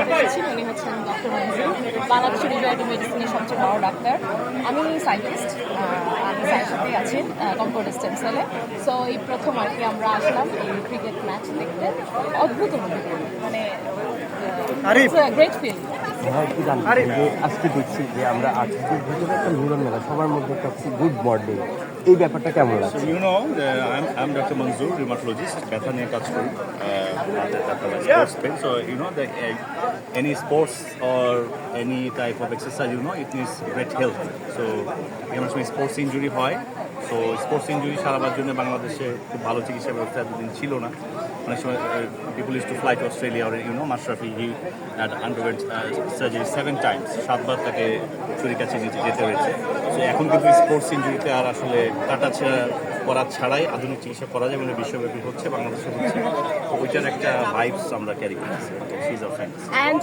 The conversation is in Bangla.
এসেছি উনি হচ্ছেন ডক্টর মঞ্জুর বাংলাদেশের রিজয়েন্ট মেডিসিনের সবচেয়ে বড় ডাক্তার আমি সাইন্টিস্ট আমি সায়েন্সেতেই আছি কম্পিউটার স্টেম সেলে। সো এই প্রথম আর কি আমরা আসলাম এই ক্রিকেট ম্যাচ দেখতে। অদ্ভুত অনুভূতি মানে গ্রেট ফিল আজকে দেখছি যে আমরা আজকের ভিতরে একটা মিলন মেলা সবার মধ্যে একটা গুড মর্নিং এই ব্যাপারটা কেমন লাগছে you know, the, I'm, I'm Dr. Manzoor, rheumatologist, ব্যথা নিয়ে কাজ করি sports pain So you know that uh, any sports or any type of exercise, you know, it needs great health. So যেমন সময় স্পোর্টস ইঞ্জুরি হয় সো স্পোর্টস ইঞ্জুরি সারাবার জন্য বাংলাদেশে খুব ভালো চিকিৎসা ব্যবস্থা এতদিন ছিল না। অনেক সময় people is to fly to Australia or you know Mashrafe he underwent surgery seven times সাতবার তাকে ছুরির কাছে যেতে হয়েছে। সো এখন কিন্তু স্পোর্টস ইঞ্জুরিতে আর আসলে কাটা ছেঁড়া করা ছাড়াই আধুনিক চিকিৎসা করা যায় মানে বিশ্বব্যাপী হচ্ছে, বাংলাদেশে হচ্ছে। ওইটার একটা ভাইবস আমরা ক্যারি অ্যান্ড